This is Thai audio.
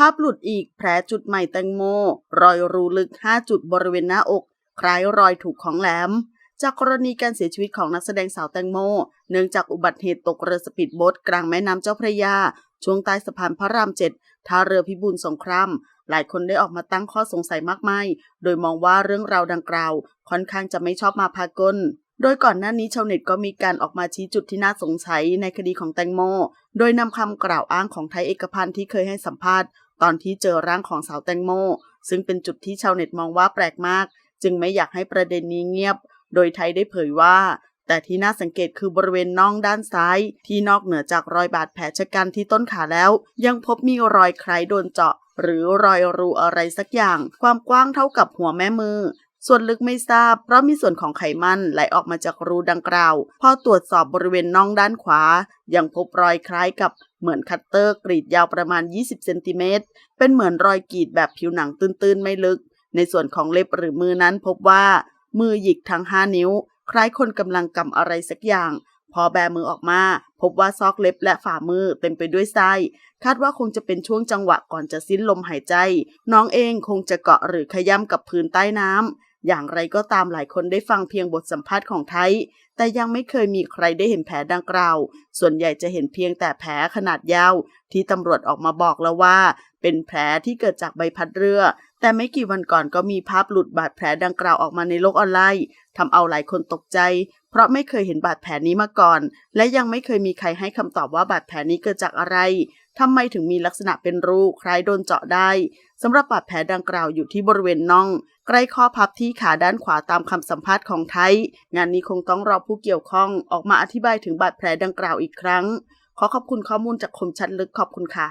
ภาพหลุดอีกแผลจุดใหม่แตงโม รอยรูลึก 5 จุดบริเวณหน้าอก คล้ายรอยถูกของแหลม จากกรณีการเสียชีวิตของนักแสดงสาวแตงโม เนื่องจากอุบัติเหตุตกเรือสปีดโบ๊ทกลางแม่น้ำเจ้าพระยา ช่วงใต้สะพานพระรามเจ็ดท่าเรือพิบูลสงครามหลายคนได้ออกมาตั้งข้อสงสัยมากมาย โดยมองว่าเรื่องราวดังกล่าว ค่อนข้างจะไม่ชอบมาพากล โดยก่อนหน้านี้ชาวเน็ตก็มีการออกมาชี้จุดที่น่าสงสัยในคดีของแตงโม โดยนำคำกล่าวอ้างของไทยเอกพันธ์ที่เคยให้สัมภาษณ์ ตอนที่เจอร่างของสาวแตงโม ซึ่งเป็นจุดที่ชาวเน็ตมองว่าแปลกมาก จึงไม่อยากให้ประเด็นนี้เงียบ โดยไทยได้เผยว่า แต่ที่น่าสังเกตคือบริเวณน่องด้านซ้าย ที่นอกเหนือจากรอยบาดแผลชะกันที่ต้นขาแล้ว ยังพบมีรอยคล้ายโดนเจาะหรือรอยรูอะไรสักอย่าง ความกว้างเท่ากับหัวแม่มือ ส่วนลึกไม่ทราบ เพราะมีส่วนของไขมันไหลออกมาจากรูดังกล่าว พอตรวจสอบบริเวณน่องด้านขวา ยังพบรอยคล้ายกับเหมือนคัตเตอร์กรีดยาวประมาณ 20 เซนติเมตร เป็นเหมือนรอยกรีดแบบผิวหนังตื้นๆ ไม่ลึก ในส่วนของเล็บหรือมือนั้นพบว่า มือหยิกทั้ง 5 นิ้ว คล้ายคนกำลังกำอะไรสักอย่าง พอแบมือออกมา พบว่าซอกเล็บและฝ่ามือเต็มไปด้วยไส้คาดว่าคงจะเป็นช่วงจังหวะก่อนจะสิ้นลมหายใจ น้องเองคงจะเกาะหรือขย้ำกับพื้นใต้น้ำ อย่างไรก็ตามหลายคนได้ฟังเพียงบทสัมภาษณ์ของไทย แต่ยังไม่เคยมีใครได้เห็นแผลดังกล่าว ส่วนใหญ่จะเห็นเพียงแต่แผลขนาดยาว ที่ตำรวจออกมาบอกแล้วว่า เป็นแผลที่เกิดจากใบพัดเรือ แต่ไม่กี่วันก่อนก็มีภาพหลุดบาดแผลดังกล่าวออกมาในโลกออนไลน์ทำเอาหลายคนตกใจ เพราะไม่เคยเห็นบาดแผลนี้มาก่อน และยังไม่เคยมีใครให้คำตอบว่าบาดแผลนี้เกิดจากอะไร ทำไมถึงมีลักษณะเป็นรูคล้ายโดนเจาะได้สำหรับบาดแผลดังกล่าวอยู่ที่บริเวณน่อง ใกล้ข้อพับที่ขาด้านขวาตามคำสัมภาษณ์ของไทย งานนี้คงต้องรอผู้เกี่ยวข้องออกมาอธิบายถึงบาดแผลดังกล่าวอีกครั้ง ขอขอบคุณข้อมูลจากคมชัดลึกขอบคุณค่ะ